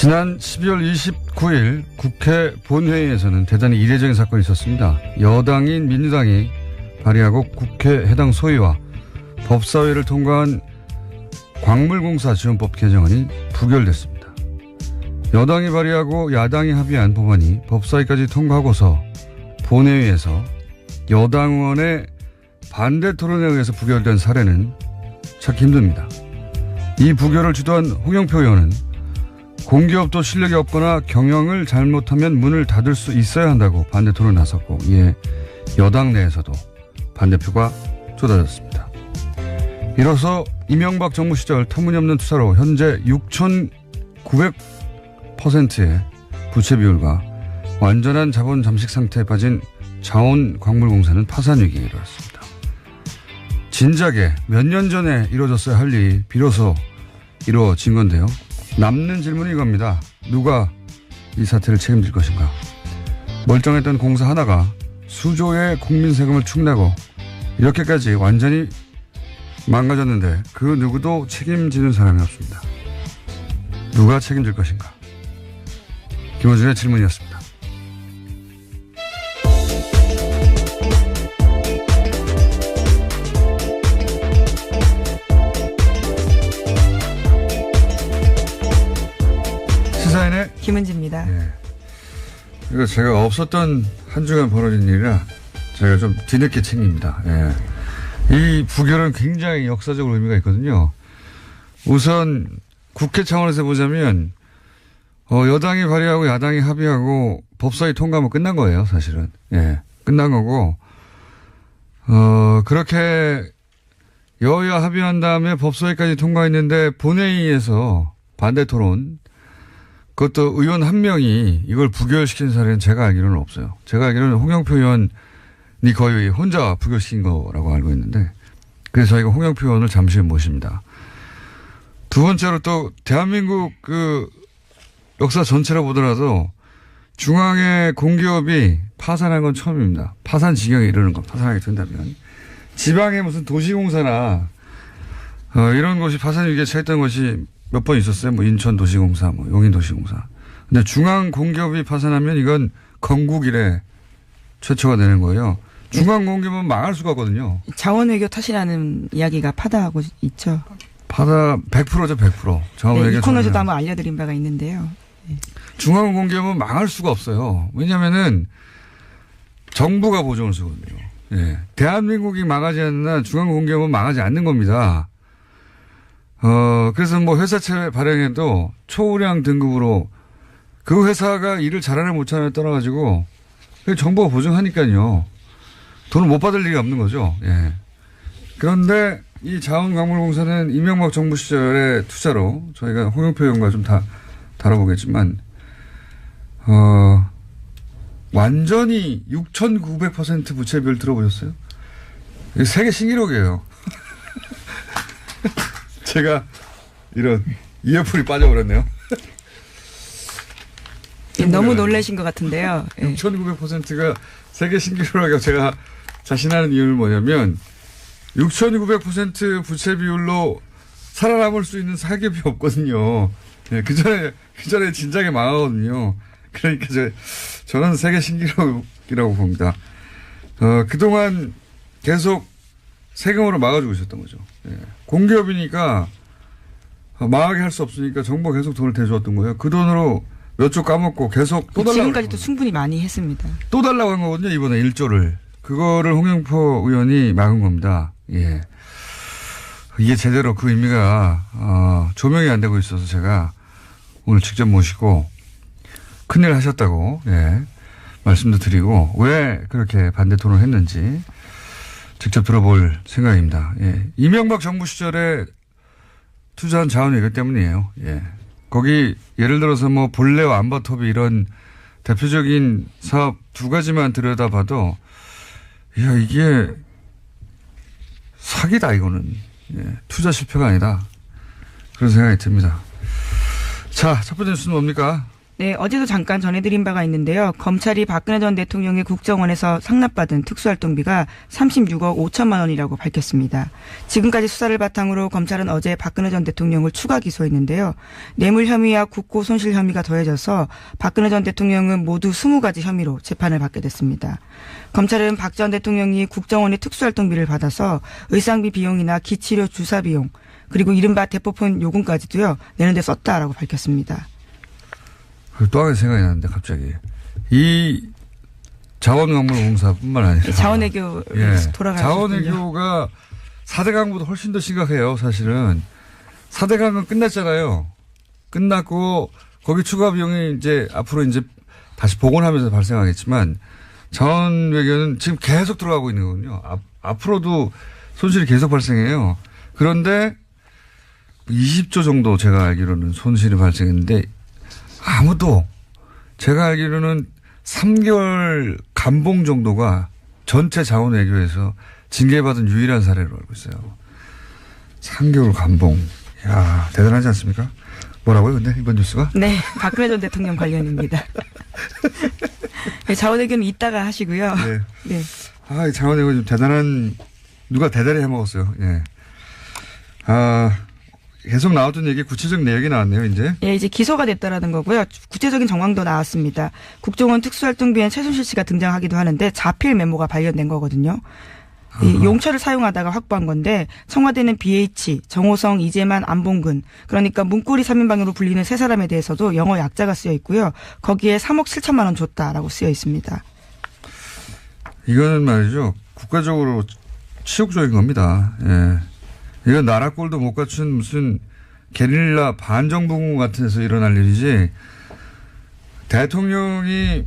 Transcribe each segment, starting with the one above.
지난 12월 29일 국회 본회의에서는 대단히 이례적인 사건이 있었습니다. 여당인 민주당이 발의하고 국회 해당 소위와 법사위를 통과한 광물공사 지원법 개정안이 부결됐습니다. 여당이 발의하고 야당이 합의한 법안이 법사위까지 통과하고서 본회의에서 여당 의원의 반대 토론에 의해서 부결된 사례는 찾기 힘듭니다. 이 부결을 주도한 홍영표 의원은 공기업도 실력이 없거나 경영을 잘못하면 문을 닫을 수 있어야 한다고 반대 토론에 나섰고 이에 여당 내에서도 반대표가 쏟아졌습니다. 이로써 이명박 정부 시절 터무니없는 투자로 현재 6,900%의 부채 비율과 완전한 자본 잠식 상태에 빠진 자원광물공사는 파산 위기에 이르렀습니다. 진작에 몇 년 전에 이루어졌어야 할 일이 비로소 이루어진 건데요. 남는 질문이 이겁니다. 누가 이 사태를 책임질 것인가? 멀쩡했던 공사 하나가 수조의 국민 세금을 축내고 이렇게까지 완전히 망가졌는데 그 누구도 책임지는 사람이 없습니다. 누가 책임질 것인가? 김호준의 질문이었습니다. 이거 제가 없었던 한 주간 벌어진 일이라 제가 좀 뒤늦게 챙깁니다. 예. 이 부결은 굉장히 역사적으로 의미가 있거든요. 우선 국회 차원에서 보자면 어, 여당이 발의하고 야당이 합의하고 법사위 통과하면 끝난 거예요, 사실은. 예. 끝난 거고, 어, 그렇게 여야 합의한 다음에 법사위까지 통과했는데 본회의에서 반대 토론, 그것도 의원 한 명이 이걸 부결시킨 사례는 제가 알기로는 없어요. 제가 알기로는 홍영표 의원이 거의 혼자 부결시킨 거라고 알고 있는데, 그래서 저희가 홍영표 의원을 잠시 모십니다. 두 번째로 또 대한민국 그 역사 전체로 보더라도 중앙의 공기업이 파산한 건 처음입니다. 파산 지경에 이르는 것, 파산하게 된다면. 지방의 무슨 도시공사나, 어, 이런 곳이 파산 위기에 처했던 것이 몇 번 있었어요. 뭐 인천 도시공사, 뭐 용인 도시공사. 근데 중앙 공기업이 파산하면 이건 건국 이래 최초가 되는 거예요. 중앙 공기업은 망할 수가 없거든요. 자원 외교 탓이라는 이야기가 파다하고 있죠. 파다 100%죠, 100%. 네, 이 코너에서도 한번 알려드린 바가 있는데요. 중앙 공기업은 망할 수가 없어요. 왜냐면은 정부가 보증을 쓰거든요. 예. 대한민국이 망하지 않는 한 중앙 공기업은 망하지 않는 겁니다. 어, 그래서 뭐 회사채 발행해도 초우량 등급으로 그 회사가 일을 잘하는 못하는 떠나가지고 정부가 보증하니까요. 돈을 못 받을 리가 없는 거죠. 예. 그런데 이 자원광물공사는 이명박 정부 시절의 투자로 저희가 홍영표 의원과 좀 다 다뤄보겠지만, 어, 완전히 6,900% 부채 비율 들어보셨어요? 이게 세계 신기록이에요. 제가 이런 이어폰이 빠져버렸네요. 너무 놀라신 것 같은데요. 예. 6,900%가 세계 신기록이라고 제가 자신하는 이유는 뭐냐면 6,900% 부채 비율로 살아남을 수 있는 사기업이 없거든요. 예, 그 전에, 그 전에 진작에 망하거든요. 그러니까 저, 저는 세계 신기록이라고 봅니다. 어, 그동안 계속 세금으로 막아주고 있었던 거죠. 예. 공기업이니까 망하게 할 수 없으니까 정부가 계속 돈을 대주었던 거예요. 그 돈으로 몇 조 까먹고 계속 또 달라고. 지금까지도 충분히 많이 했습니다. 또 달라고 한 거거든요, 이번에 1조를. 그거를 홍영표 의원이 막은 겁니다. 예. 이게 제대로 그 의미가, 어, 조명이 안 되고 있어서 제가 오늘 직접 모시고 큰일 하셨다고, 예. 말씀도 드리고, 왜 그렇게 반대 토론을 했는지 직접 들어볼 생각입니다. 예. 이명박 정부 시절에 투자한 자원이 이것 때문이에요. 예. 거기 예를 들어서 뭐 본래와 안바톱이 이런 대표적인 사업 두 가지만 들여다봐도 야 이게 사기다 이거는 예. 투자 실패가 아니다 그런 생각이 듭니다. 자 첫 번째 뉴스는 뭡니까? 네, 어제도 잠깐 전해드린 바가 있는데요. 검찰이 박근혜 전 대통령의 국정원에서 상납받은 특수활동비가 36억 5천만 원이라고 밝혔습니다. 지금까지 수사를 바탕으로 검찰은 어제 박근혜 전 대통령을 추가 기소했는데요. 뇌물 혐의와 국고 손실 혐의가 더해져서 박근혜 전 대통령은 모두 20가지 혐의로 재판을 받게 됐습니다. 검찰은 박 전 대통령이 국정원의 특수활동비를 받아서 의상비 비용이나 기치료 주사 비용 그리고 이른바 대포폰 요금까지도요 내는 데 썼다라고 밝혔습니다. 그리고 또 하나 생각이 나는데 갑자기 이 자원광물공사뿐만 아니라 자원외교 예. 돌아가셨군요. 자원외교가 4대 강보다 훨씬 더 심각해요, 사실은. 4대 강은 끝났잖아요. 끝났고, 거기 추가 비용이 이제 앞으로 이제 다시 복원하면서 발생하겠지만, 자원 외교는 지금 계속 들어가고 있는 거군요. 앞, 앞으로도 손실이 계속 발생해요. 그런데 20조 정도 제가 알기로는 손실이 발생했는데, 아무도 제가 알기로는 3개월 감봉 정도가 전체 자원 외교에서 징계받은 유일한 사례로 알고 있어요. 3개월 감봉. 야 대단하지 않습니까? 뭐라고요, 근데 이번 뉴스가? 네, 박근혜 전 대통령 관련입니다. 네, 자원 외교는 이따가 하시고요. 네. 네. 아, 이 자원 외교 좀 대단한, 누가 대단히 해먹었어요. 예. 아, 계속 나왔던 얘기 구체적 내역이 나왔네요, 이제. 예, 이제 기소가 됐다라는 거고요. 구체적인 정황도 나왔습니다. 국정원 특수활동비엔 최순실 씨가 등장하기도 하는데 자필 메모가 발견된 거거든요. 이 용처를 사용하다가 확보한 건데 청와대는 BH, 정호성, 이재만, 안봉근 그러니까 문고리 3인방으로 불리는 세 사람에 대해서도 영어 약자가 쓰여 있고요. 거기에 3억 7천만 원 줬다라고 쓰여 있습니다. 이거는 말이죠. 국가적으로 치욕적인 겁니다. 예. 이건 나라 꼴도 못 갖춘 무슨 게릴라 반정부군 같은 데서 일어날 일이지. 대통령이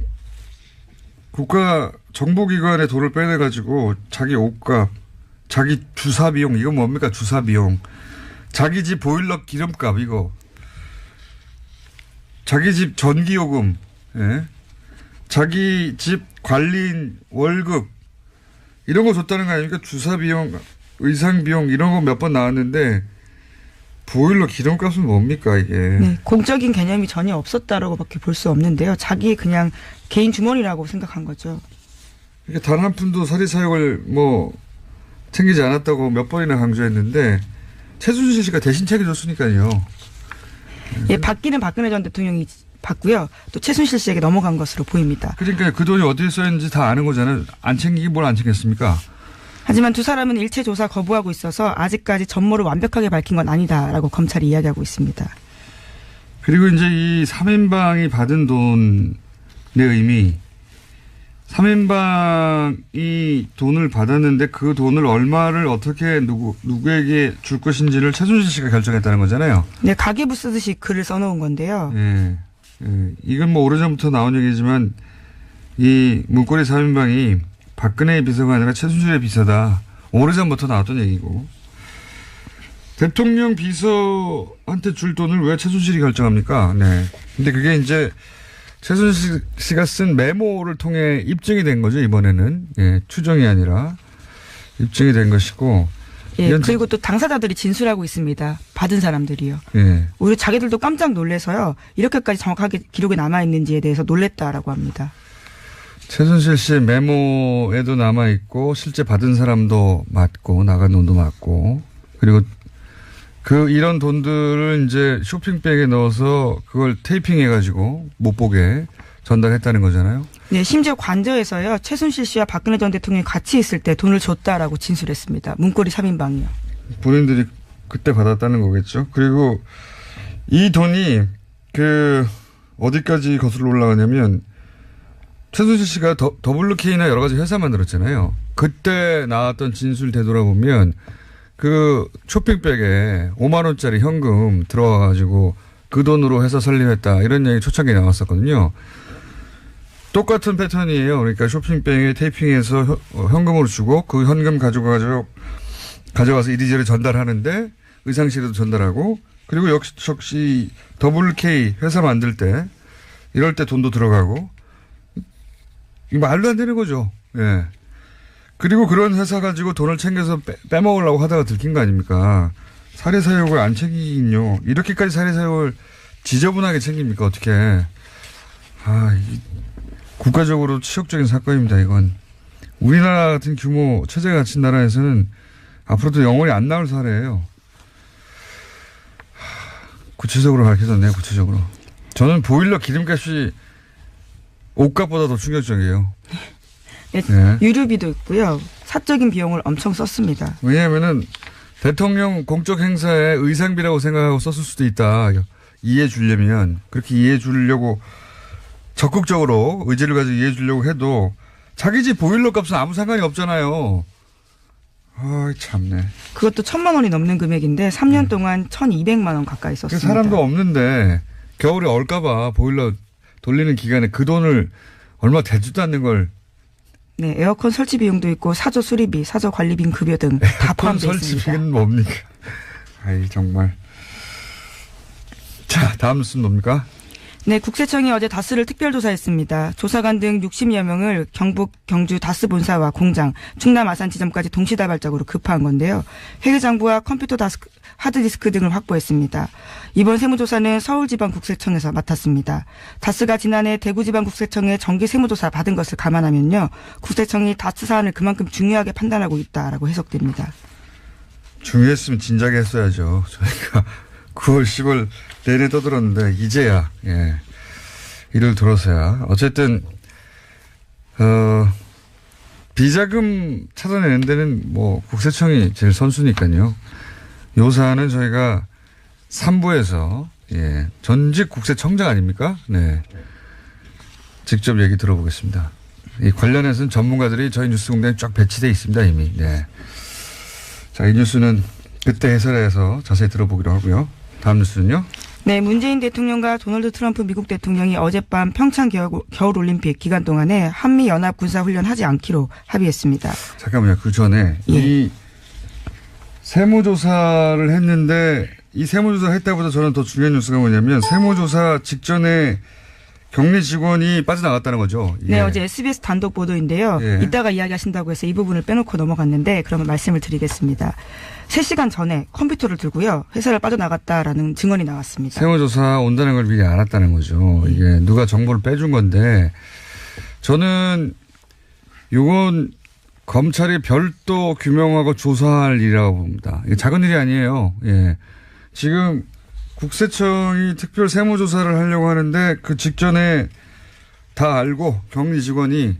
국가 정보기관에 돈을 빼내가지고 자기 옷값, 자기 주사 비용, 이건 뭡니까? 주사 비용. 자기 집 보일러 기름값, 이거. 자기 집 전기요금, 예. 자기 집 관리인 월급 이런 거 줬다는 거 아닙니까? 주사 비용, 의상 비용 이런 거 몇 번 나왔는데 보일러 기름값은 뭡니까 이게? 네, 공적인 개념이 전혀 없었다라고밖에 볼 수 없는데요. 자기 그냥 개인 주머니라고 생각한 거죠. 이게 단 한 푼도 사리 사욕을 뭐 챙기지 않았다고 몇 번이나 강조했는데 최순실 씨가 대신 챙겨줬으니까요. 예, 받기는 박근혜 전 대통령이 받고요. 또 최순실 씨에게 넘어간 것으로 보입니다. 그러니까 그 돈이 어디에 쓰였는지 다 아는 거잖아요. 안 챙기기 뭘 안 챙겼습니까? 하지만 두 사람은 일체 조사 거부하고 있어서 아직까지 전모를 완벽하게 밝힌 건 아니다라고 검찰이 이야기하고 있습니다. 그리고 이제 이 3인방이 받은 돈의 의미, 3인방이 돈을 받았는데 그 돈을 얼마를 어떻게 누구, 누구에게 줄 것인지를 최순실 씨가 결정했다는 거잖아요. 네, 가계부 쓰듯이 글을 써놓은 건데요. 예. 예. 이건 뭐 오래전부터 나온 얘기지만 이 문고리 3인방이 박근혜의 비서가 아니라 최순실의 비서다. 오래전부터 나왔던 얘기고. 대통령 비서한테 줄 돈을 왜 최순실이 결정합니까? 네. 근데 그게 이제 최순실 씨가 쓴 메모를 통해 입증이 된 거죠, 이번에는. 예, 추정이 아니라 입증이 된 것이고. 예, 그리고 또 당사자들이 진술하고 있습니다. 받은 사람들이요. 예. 오히려 자기들도 깜짝 놀래서요. 이렇게까지 정확하게 기록이 남아있는지에 대해서 놀랬다라고 합니다. 최순실 씨의 메모에도 남아있고, 실제 받은 사람도 맞고, 나간 돈도 맞고, 그리고 그, 이런 돈들을 이제 쇼핑백에 넣어서 그걸 테이핑해가지고 못 보게 전달했다는 거잖아요. 네, 심지어 관저에서요. 최순실 씨와 박근혜 전 대통령이 같이 있을 때 돈을 줬다라고 진술했습니다. 문고리 3인방이요. 본인들이 그때 받았다는 거겠죠. 그리고 이 돈이 그, 어디까지 거슬러 올라가냐면, 최순실 씨가 더, WK나 여러 가지 회사 만들었잖아요. 그때 나왔던 진술 되돌아보면 그 쇼핑백에 5만 원짜리 현금 들어와 가지고 그 돈으로 회사 설립했다. 이런 얘기 초창기에 나왔었거든요. 똑같은 패턴이에요. 그러니까 쇼핑백에 테이핑해서 현- 어, 현금으로 주고 그 현금 가져가지고 가져가서 이리저리 전달하는데 의상실에도 전달하고 그리고 역시, 역시 WK 회사 만들 때 이럴 때 돈도 들어가고 이 말도 안 되는 거죠. 예. 그리고 그런 회사 가지고 돈을 챙겨서 빼, 빼먹으려고 하다가 들킨 거 아닙니까? 사례 사욕을 안 챙기긴요. 이렇게까지 사례 사욕을 지저분하게 챙깁니까? 어떻게. 아, 이 국가적으로 치욕적인 사건입니다. 이건 우리나라 같은 규모 체제가 갖춘 나라에서는 앞으로도 영원히 안 나올 사례예요. 하, 구체적으로 밝혀졌네요. 구체적으로. 저는 보일러 기름값이 옷값보다 더 충격적이에요. 예, 네. 유류비도 있고요. 사적인 비용을 엄청 썼습니다. 왜냐하면은 대통령 공적 행사에 의상비라고 생각하고 썼을 수도 있다. 이해해 주려면 그렇게 이해해 주려고 적극적으로 의지를 가지고 이해해 주려고 해도 자기 집 보일러 값은 아무 상관이 없잖아요. 아, 참네. 그것도 천만 원이 넘는 금액인데 3년 동안 1,200만 원 가까이 그 썼습니다. 사람도 없는데 겨울에 얼까봐 보일러 돌리는 기간에 그 돈을 얼마 되지도 않는 걸 네, 에어컨 설치 비용도 있고 사저 수리비, 사저 관리비 급여 등 다 포함되어 있습니다. 설치비는 뭡니까? 아이 정말. 자, 다음 뉴스는 뭡니까? 네, 국세청이 어제 다스를 특별조사했습니다. 조사관 등 60여 명을 경북, 경주 다스 본사와 공장, 충남 아산 지점까지 동시다발적으로 급파한 건데요. 회계장부와 컴퓨터 다스크, 하드디스크 등을 확보했습니다. 이번 세무조사는 서울지방국세청에서 맡았습니다. 다스가 지난해 대구지방국세청에 정기 세무조사 받은 것을 감안하면요. 국세청이 다스 사안을 그만큼 중요하게 판단하고 있다라고 해석됩니다. 중요했으면 진작에 했어야죠. 저희가 9월, 10월 내내 떠들었는데 이제야 예 이를 들어서야 어쨌든 어 비자금 찾아내는 데는 뭐 국세청이 제일 선수니까요. 요 사안은 저희가 3부에서 예 전직 국세청장 아닙니까? 네 직접 얘기 들어보겠습니다. 이 관련해서는 전문가들이 저희 뉴스공장에 쫙 배치돼 있습니다 이미. 네. 자, 이 뉴스는 그때 해설해서 자세히 들어보기로 하고요. 다음 뉴스는요? 네, 문재인 대통령과 도널드 트럼프 미국 대통령이 어젯밤 평창 겨울, 겨울 올림픽 기간 동안에 한미 연합 군사 훈련 하지 않기로 합의했습니다. 잠깐만요. 그 전에 예. 이 세무조사를 했는데 이 세무조사 했다보다 저는 더 중요한 뉴스가 뭐냐면 세무조사 직전에 격리 직원이 빠져나갔다는 거죠. 네, 예. 어제 SBS 단독 보도인데요. 예. 이따가 이야기하신다고 해서 이 부분을 빼놓고 넘어갔는데 그러면 말씀을 드리겠습니다. 3시간 전에 컴퓨터를 들고요. 회사를 빠져나갔다라는 증언이 나왔습니다. 세무조사 온다는 걸 미리 알았다는 거죠. 이게 누가 정보를 빼준 건데 저는 요건 검찰이 별도 규명하고 조사할 일이라고 봅니다. 작은 일이 아니에요. 예. 지금 국세청이 특별 세무조사를 하려고 하는데 그 직전에 다 알고 격리 직원이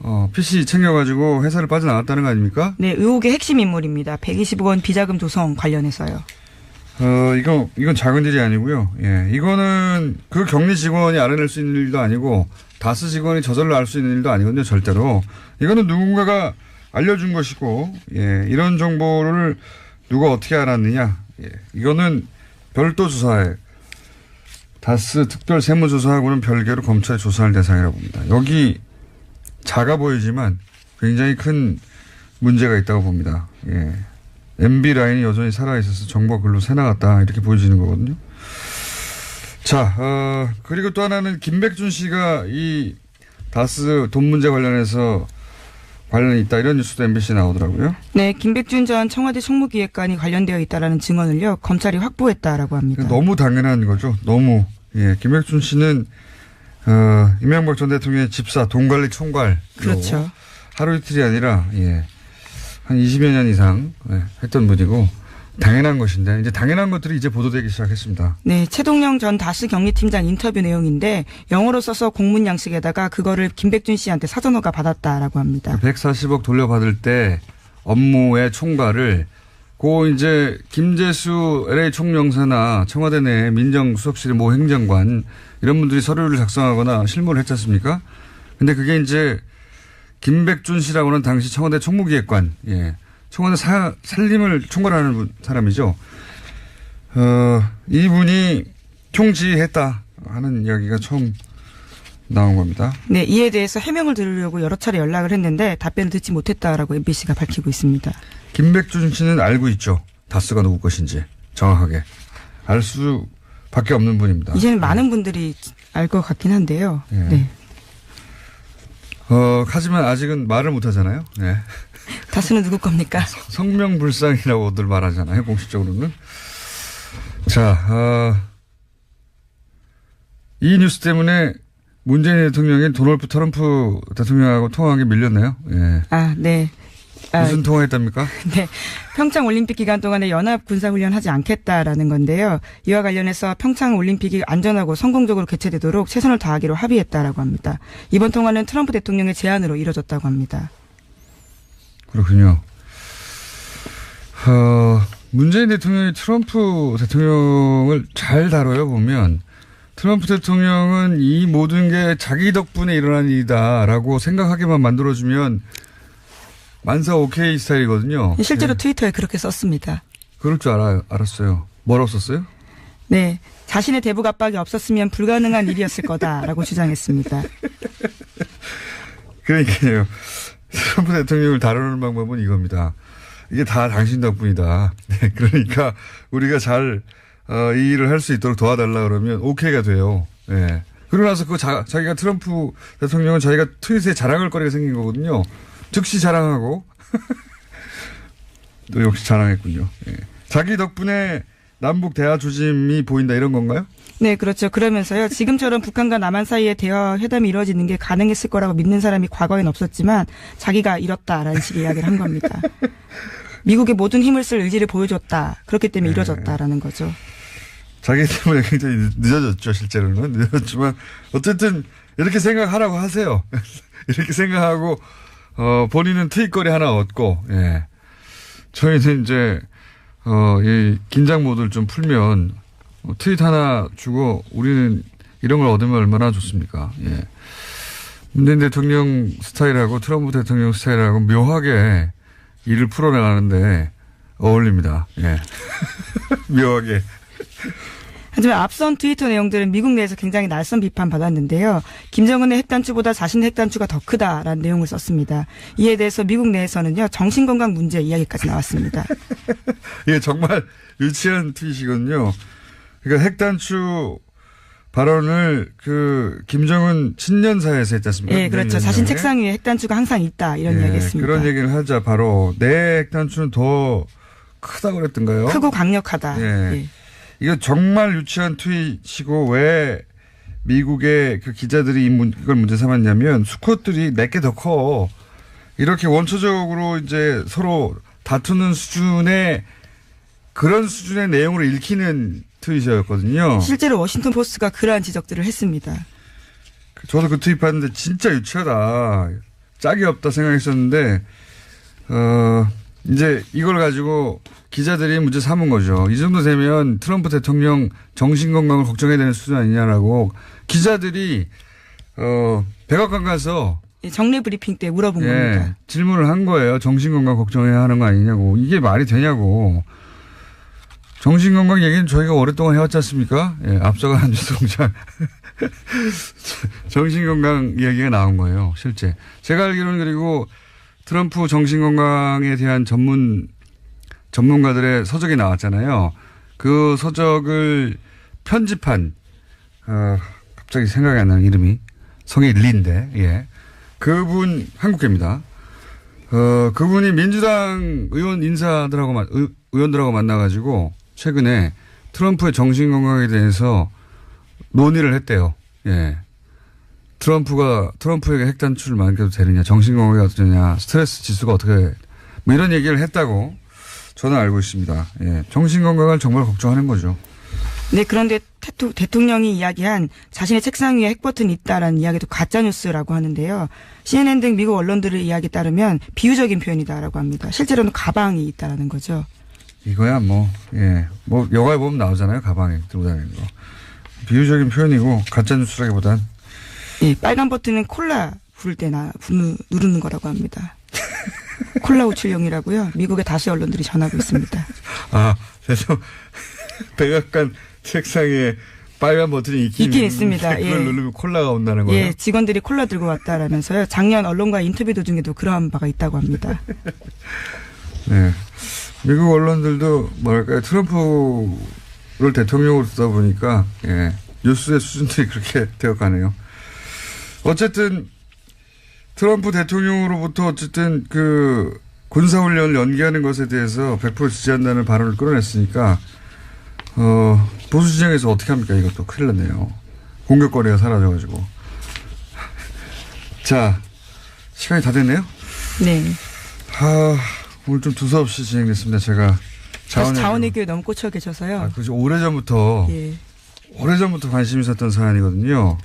어, PC 챙겨가지고 회사를 빠져나갔다는 거 아닙니까? 네, 의혹의 핵심 인물입니다. 120억 원 비자금 조성 관련해서요. 어, 이거, 이건 작은 일이 아니고요. 예. 이거는 그 격리 직원이 알아낼 수 있는 일도 아니고 다스 직원이 저절로 알 수 있는 일도 아니거든요, 절대로. 이거는 누군가가 알려준 것이고, 예. 이런 정보를 누가 어떻게 알았느냐. 예. 이거는 별도 조사에 다스 특별 세무조사하고는 별개로 검찰이 조사할 대상이라고 봅니다. 여기 작아 보이지만 굉장히 큰 문제가 있다고 봅니다. 예. MB 라인이 여전히 살아있어서 정보가 글로 새나갔다 이렇게 보여지는 거거든요. 자, 어, 그리고 또 하나는 김백준 씨가 이 다스 돈 문제 관련해서 관련이 있다 이런 뉴스도 MBC 나오더라고요. 네, 김백준 전 청와대 총무기획관이 관련되어 있다라는 증언을요. 검찰이 확보했다라고 합니다. 너무 당연한 거죠. 너무. 예, 김백준 씨는 어, 이명박 전 대통령의 집사 돈관리 총괄 그렇죠. 하루 이틀이 아니라 예, 한 20여 년 이상 예, 했던 분이고 당연한 것인데 이제 당연한 것들이 이제 보도되기 시작했습니다. 네, 최동영 전 다스 격리팀장 인터뷰 내용인데 영어로 써서 공문 양식에다가 그거를 김백준 씨한테 사전허가 받았다라고 합니다. 140억 돌려받을 때 업무의 총괄을 고 이제 김재수 LA 총영사나 청와대 내 민정수석실의 모 행정관 이런 분들이 서류를 작성하거나 실무를 했지 않습니까? 근데 그게 이제 김백준 씨라고는 당시 청와대 총무기획관, 예. 청와대 사, 살림을 총괄하는 분- 사람이죠. 어, 이분이 총지했다 하는 이야기가 처음 나온 겁니다. 네, 이에 대해서 해명을 들으려고 여러 차례 연락을 했는데 답변을 듣지 못했다라고 MBC가 밝히고 있습니다. 김백준 씨는 알고 있죠. 다스가 누구 것인지 정확하게 알 수밖에 없는 분입니다. 이제는 많은 분들이 알 것 같긴 한데요. 예. 네. 어, 하지만 아직은 말을 못 하잖아요. 네. 다스는 누구 겁니까? 성명불상이라고들 말하잖아요. 공식적으로는. 자, 어, 이 뉴스 때문에 문재인 대통령이 도널드 트럼프 대통령하고 통화한 게 밀렸네요. 예. 아, 네. 아, 무슨 통화했답니까? 네. 평창 올림픽 기간 동안에 연합 군사 훈련 하지 않겠다라는 건데요. 이와 관련해서 평창 올림픽이 안전하고 성공적으로 개최되도록 최선을 다하기로 합의했다라고 합니다. 이번 통화는 트럼프 대통령의 제안으로 이뤄졌다고 합니다. 그렇군요. 어, 문재인 대통령이 트럼프 대통령을 잘 다뤄요, 보면. 트럼프 대통령은 이 모든 게 자기 덕분에 일어난 일이다라고 생각하게만 만들어주면 만사 오케이 스타일이거든요. 실제로 네. 트위터에 그렇게 썼습니다. 그럴 줄 알아요, 알았어요. 뭐라고 썼어요? 네. 자신의 대북 압박이 없었으면 불가능한 일이었을 거다라고 주장했습니다. 그러니까요. 트럼프 대통령을 다루는 방법은 이겁니다. 이게 다 당신 덕분이다. 네, 그러니까 우리가 잘, 어, 이 일을 할 수 있도록 도와달라 그러면 오케이가 돼요. 예. 그러고 나서 그 자, 자기가 트럼프 대통령은 자기가 트윗에 자랑할 거리가 생긴 거거든요. 즉시 자랑하고. 또 역시 자랑했군요. 예. 자기 덕분에 남북 대화 조짐이 보인다 이런 건가요? 네, 그렇죠. 그러면서요. 지금처럼 북한과 남한 사이에 대화 회담이 이루어지는 게 가능했을 거라고 믿는 사람이 과거엔 없었지만 자기가 이뤘다라는 식의 이야기를 한 겁니다. 미국의 모든 힘을 쓸 의지를 보여줬다. 그렇기 때문에 이뤄졌다라는 거죠. 자기 때문에 굉장히 늦- 늦어졌죠, 실제로는. 늦어졌지만, 어쨌든, 이렇게 생각하라고 하세요. 이렇게 생각하고, 어, 본인은 트윗거리 하나 얻고, 예. 저희는 이제, 어, 이 긴장 모드를 좀 풀면, 어, 트윗 하나 주고, 우리는 이런 걸 얻으면 얼마나 좋습니까? 예. 문재인 대통령 스타일하고 트럼프 대통령 스타일하고 묘하게 일을 풀어나가는데 어울립니다. 예. 묘하게. 하지만 앞선 트위터 내용들은 미국 내에서 굉장히 날선 비판 받았는데요. 김정은의 핵단추보다 자신의 핵단추가 더 크다라는 내용을 썼습니다. 이에 대해서 미국 내에서는요. 정신건강 문제 이야기까지 나왔습니다. 이게 정말 유치한 트윗이거든요. 그러니까 핵단추 발언을 그 김정은 친년사에서 했지 않습니까? 예, 그렇죠. 자신 책상 위에 핵단추가 항상 있다 이런 예, 이야기했습니다. 그런 얘기를 하자 바로 내 핵단추는 더 크다고 그랬던가요? 크고 강력하다. 예. 예. 이거 정말 유치한 트윗이고 왜 미국의 그 기자들이 이 이걸 문제 삼았냐면 수컷들이 내게 더 커. 이렇게 원초적으로 이제 서로 다투는 수준의 그런 수준의 내용으로 읽히는 트윗이었거든요. 실제로 워싱턴 포스트가 그러한 지적들을 했습니다. 저도 그 트윗 봤는데 진짜 유치하다. 짝이 없다 생각했었는데, 어, 이제 이걸 가지고 기자들이 문제 삼은 거죠. 이 정도 되면 트럼프 대통령 정신 건강을 걱정해야 되는 수준 아니냐라고 기자들이, 어, 백악관 가서 예, 정례 브리핑 때 물어본 예, 겁니다. 질문을 한 거예요. 정신 건강 걱정해야 하는 거 아니냐고. 이게 말이 되냐고. 정신 건강 얘기는 저희가 오랫동안 해왔지 않습니까? 예, 앞서가는 뉴스공장. 정신 건강 이야기가 나온 거예요, 실제. 제가 알기로는 그리고 트럼프 정신건강에 대한 전문, 전문가들의 서적이 나왔잖아요. 그 서적을 편집한, 어, 갑자기 생각이 안 나는 이름이. 성이 리인데, 예. 그분 한국계입니다. 어, 그분이 민주당 의원 인사들하고 만- 의, 의원들하고 만나가지고 최근에 트럼프의 정신 건강에 대해서 논의를 했대요. 예. 트럼프가 트럼프에게 핵단추를 만겨도 되느냐, 정신 건강이 어떠냐, 스트레스 지수가 어떻게 뭐 이런 얘기를 했다고 저는 알고 있습니다. 예. 정신 건강을 정말 걱정하는 거죠. 네, 그런데 대통령이 이야기한 자신의 책상 위에 핵버튼이 있다라는 이야기도 가짜뉴스라고 하는데요. CNN 등 미국 언론들의 이야기에 따르면 비유적인 표현이다라고 합니다. 실제로는 가방이 있다라는 거죠. 이거야 뭐, 예. 뭐, 영화에 보면 나오잖아요. 가방에 들고 다니는 거. 비유적인 표현이고, 가짜뉴스라기보단 예, 빨간 버튼은 콜라 부를 때나 부- 누르는 거라고 합니다. 콜라 우출용이라고요. 미국의 다수 언론들이 전하고 있습니다. 아, 그래서 백악관 책상에 빨간 버튼이 있긴, 있긴 있습니다. 그걸 예. 누르면 콜라가 온다는 거예요. 예, 직원들이 콜라 들고 왔다라면서요. 작년 언론과 인터뷰 도중에도 그러한 바가 있다고 합니다. 네. 미국 언론들도 뭐랄까요 트럼프를 대통령으로 두다 보니까 예, 뉴스의 수준들이 그렇게 되어가네요. 어쨌든 트럼프 대통령으로부터 어쨌든 그 군사훈련을 연기하는 것에 대해서 100% 지지한다는 발언을 끌어냈으니까 어, 보수 진영에서 어떻게 합니까? 이것도 큰일 났네요. 공격거리가 사라져가지고. 자, 시간이 다 됐네요. 네. 아, 오늘 좀 두서없이 진행됐습니다. 제가 자원 자원외교. 자원외교에 너무 꽂혀 계셔서요. 아, 그죠. 오래전부터, 예. 오래전부터 관심이 있었던 사안이거든요.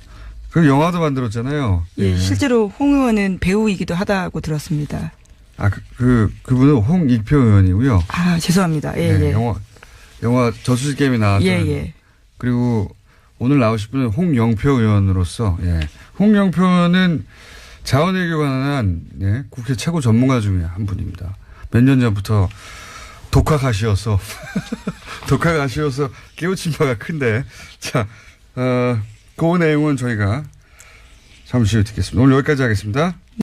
그 영화도 만들었잖아요. 예, 실제로 홍 의원은 배우이기도 하다고 들었습니다. 아, 그, 그, 그분은 홍익표 의원이고요. 아, 죄송합니다. 예, 네, 예. 영화, 영화 저수지 게임에 나왔던. 예, 예. 그리고 오늘 나오실 분은 홍영표 의원으로서, 예. 홍영표 의원은 자원외교 관한, 예, 국회 최고 전문가 중에 한 분입니다. 몇 년 전부터 독학하시어서, 독학하시어서 깨우친 바가 큰데, 자, 어, 그 내용은 저희가 잠시 후에 듣겠습니다. 오늘 여기까지 하겠습니다.